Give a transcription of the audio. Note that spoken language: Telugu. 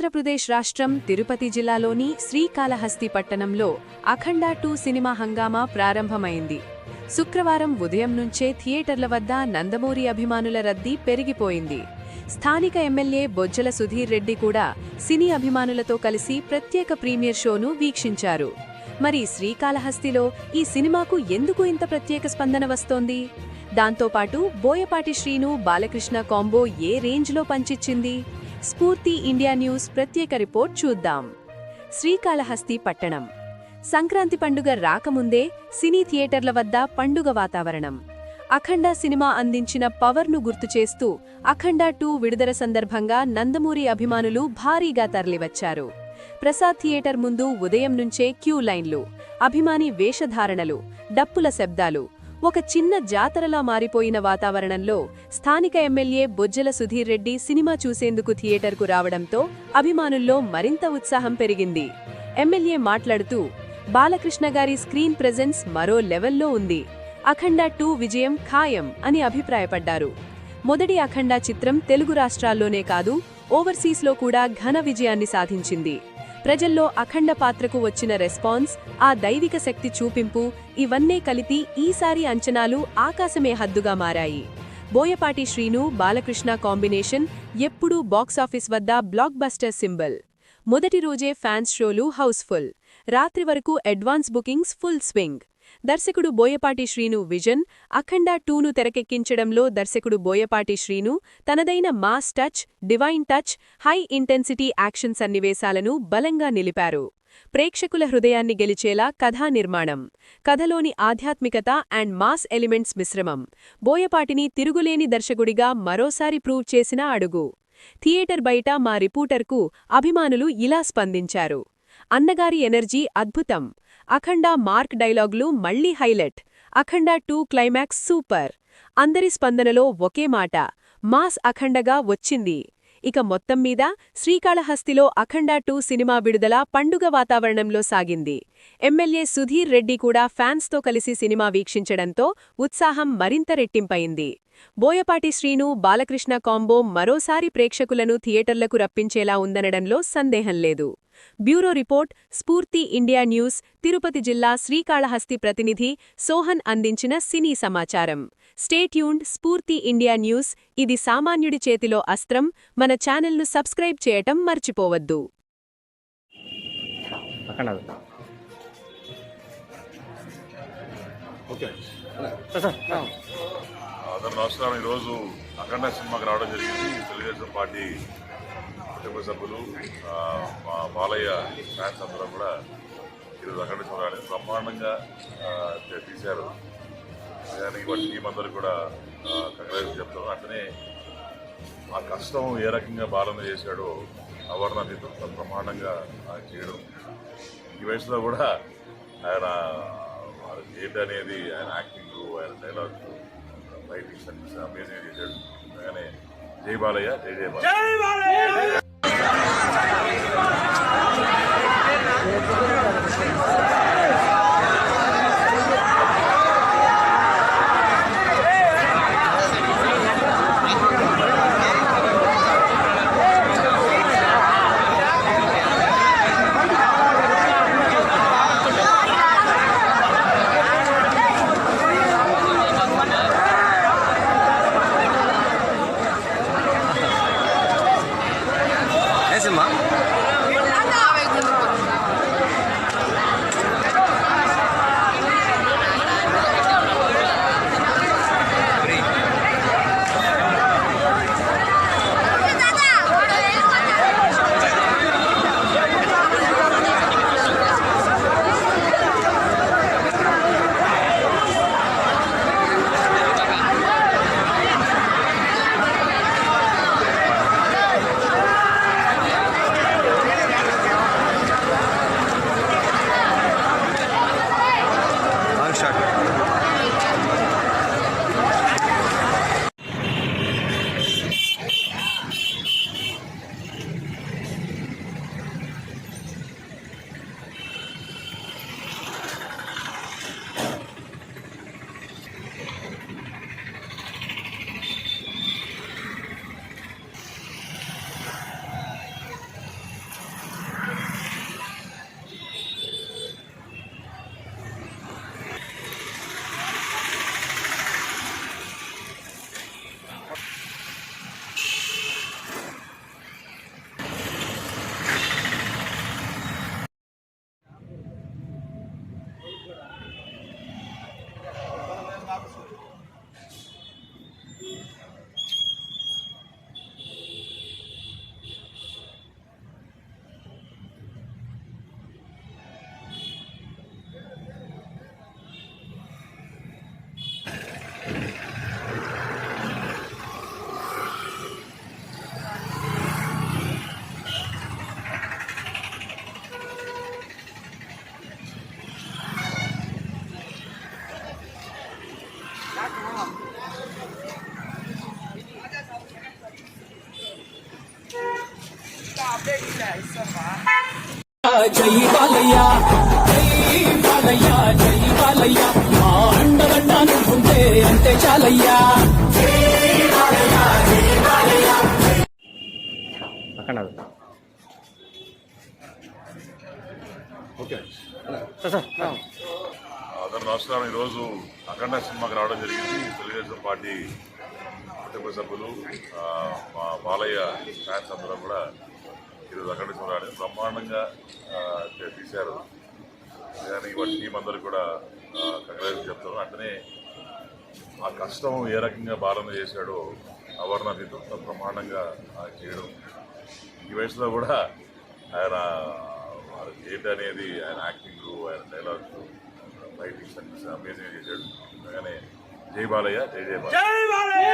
ఆంధ్రప్రదేశ్ రాష్ట్రం తిరుపతి జిల్లాలోని శ్రీకాళహస్తి పట్టణంలో అఖండ టూ సినిమా హంగామా ప్రారంభమైంది. శుక్రవారం ఉదయం నుంచే థియేటర్ల వద్ద నందమూరి అభిమానుల రద్దీ పెరిగిపోయింది. స్థానిక ఎమ్మెల్యే బొజ్జల సుధీర్ రెడ్డి కూడా సినీ అభిమానులతో కలిసి ప్రత్యేక ప్రీమియర్ షోను వీక్షించారు. మరి శ్రీకాళహస్తిలో ఈ సినిమాకు ఎందుకు ఇంత ప్రత్యేక స్పందన వస్తోంది? దాంతోపాటు బోయపాటి శ్రీను బాలకృష్ణ కాంబో ఏ రేంజ్లో పంచిచ్చింది? స్ఫూర్తి ఇండియా న్యూస్ ప్రత్యేక రిపోర్ట్ చూద్దాం. శ్రీకాళహస్తి పట్టణం. సంక్రాంతి పండుగ రాకముందే సినీ థియేటర్ల వద్ద పండుగ వాతావరణం. అఖండ సినిమా అందించిన పవర్ను గుర్తు చేస్తూ అఖండ టూ విడుదల సందర్భంగా నందమూరి అభిమానులు భారీగా తరలివచ్చారు. ప్రసాద్ థియేటర్ ముందు ఉదయం నుంచే క్యూ లైన్లు అభిమాని వేషధారణలు డప్పుల శబ్దాలు ఒక చిన్న జాతరలా మారిపోయిన వాతావరణంలో స్థానిక ఎమ్మెల్యే బొజ్జల సుధీర్ రెడ్డి సినిమా చూసేందుకు థియేటర్కు రావడంతో అభిమానుల్లో మరింత ఉత్సాహం పెరిగింది. ఎమ్మెల్యే మాట్లాడుతూ బాలకృష్ణ గారి స్క్రీన్ ప్రెజెన్స్ మరో లెవెల్లో ఉంది. అఖండ టూ విజయం ఖాయం అని అభిప్రాయపడ్డారు. మొదటి అఖండ చిత్రం తెలుగు రాష్ట్రాల్లోనే కాదు ఓవర్సీస్లో కూడా ఘన విజయాన్ని సాధించింది. ప్రజల్లో అఖండ పాత్రకు వచ్చిన రెస్పాన్స్ ఆ దైవిక శక్తి చూపింపు ఇవన్నీ కలిపి ఈసారి అంచనాలు ఆకాశమే హద్దుగా మారాయి. బోయపాటి శ్రీను బాలకృష్ణ కాంబినేషన్ ఎప్పుడూ బాక్సాఫీస్ వద్ద బ్లాక్ బస్టర్ సింబల్. మొదటి రోజే ఫ్యాన్స్ షోలు హౌస్ఫుల్. రాత్రి వరకు అడ్వాన్స్ బుకింగ్స్ ఫుల్ స్వింగ్. దర్శకుడు బోయపాటి శ్రీను విజన్ అఖండ టూను తెరకెక్కించడంలో దర్శకుడు బోయపాటి శ్రీను తనదైన mass touch divine touch high intensity action సన్నివేశాలను బలంగా నిలిపారు. ప్రేక్షకుల హృదయాన్ని గెలిచేలా కథా నిర్మాణం కథలోని ఆధ్యాత్మికత అండ్ మాస్ ఎలిమెంట్స్ మిశ్రమం బోయపాటిని తిరుగులేని దర్శకుడిగా మరోసారి ప్రూవ్ చేసిన అడుగు. థియేటర్ బయట మా రిపోర్టర్కు అభిమానులు ఇలా స్పందించారు. అన్నగారి ఎనర్జీ అద్భుతం. అఖండ మార్క్ డైలాగులు మళ్ళీ highlight. Akhanda two climax super. అందరి స్పందనలో ఒకే మాట మాస్ అఖండగా వచ్చింది. ఇక మొత్తం మీద శ్రీకాళహస్తిలో అఖండ టూ సినిమా విడుదల పండుగ వాతావరణంలో సాగింది. ఎమ్మెల్యే సుధీర్ రెడ్డి కూడా ఫ్యాన్స్తో కలిసి సినిమా వీక్షించడంతో ఉత్సాహం మరింత రెట్టింపయింది బోయపాటి శ్రీను బాలకృష్ణ కాంబో మరోసారి ప్రేక్షకులను థియేటర్లకు రప్పించేలా ఉందనడంలో సందేహం లేదు. Bureau report Spoorthi India news Tirupati జిల్లా శ్రీకాళహస్తి ప్రతినిధి సోహన్ అందించిన సినీ సమాచారం. స్టేట్యూన్డ్ స్ఫూర్తి ఇండియా న్యూస్ ఇది సామాన్యుడి చేతిలో అస్త్రం మన ఛానల్ను సబ్స్క్రైబ్ చేయటం మర్చిపోవద్దు. అక్కడ ఓకే. సార్ సార్ అందరు నమస్కారం ఈరోజు అఖండ సినిమాకి రావడం జరిగింది. తెలుగుదేశం పార్టీ కుటుంబ సభ్యులు ఆ, మా బాలయ్య ఫ్యాన్స్ అందరూ కూడా ఈరోజు అఖండ చూడాలి బ్రహ్మాండంగా తీశారు. దానికి వాటి టీం అందరూ కూడా కంగ్రాచులేషన్ చెప్తాను అట్లనే ఆ కష్టం ఏ రకంగా బాలన్న చేశాడో అవర్ణతీతం బ్రహ్మాండంగా ఆయన చేయడం. ఈ వయసులో కూడా ఆయన ఏంటనేది ఆయన యాక్టింగ్ ఆయన డైలాగ్ రైటింగ్ సర్వీస్ అమేజింగ్ చేశాడు. అలాగే జై బాలయ్య జై జయ బాలయ్య! చాలయ్యా. మా అండదండ నువ్వుంటే అంతే చాలయ్యా. అతను ఓకే ఈరోజు అఖండ సినిమాకి రావడం జరిగింది. తెలుగుదేశం పార్టీ కుటుంబ సభ్యులు మా బాలయ్య ఫ్యాన్స్ అందరూ కూడా ఈరోజు అఖండ సినిమా బ్రహ్మాండంగా తీశారు. కానీ వాళ్ళ టీం అందరూ కూడా కంగ్రాచులేట్ చెప్తారు. అట్లనే ఆ కష్టం ఏ రకంగా బాలన్న చేశాడో అవర్ణతతో ప్రమాణంగా ఆ, చేయడం. ఈ వయసులో కూడా ఆయన ఏంటనేది ఆయన యాక్టింగ్ ఆయన డైలాగ్స్ ఫైటింగ్స్ అన్ని అమేజింగ్ చేశాడు. అలాగనే జై బాలయ్య జై జయ బాలయ్య!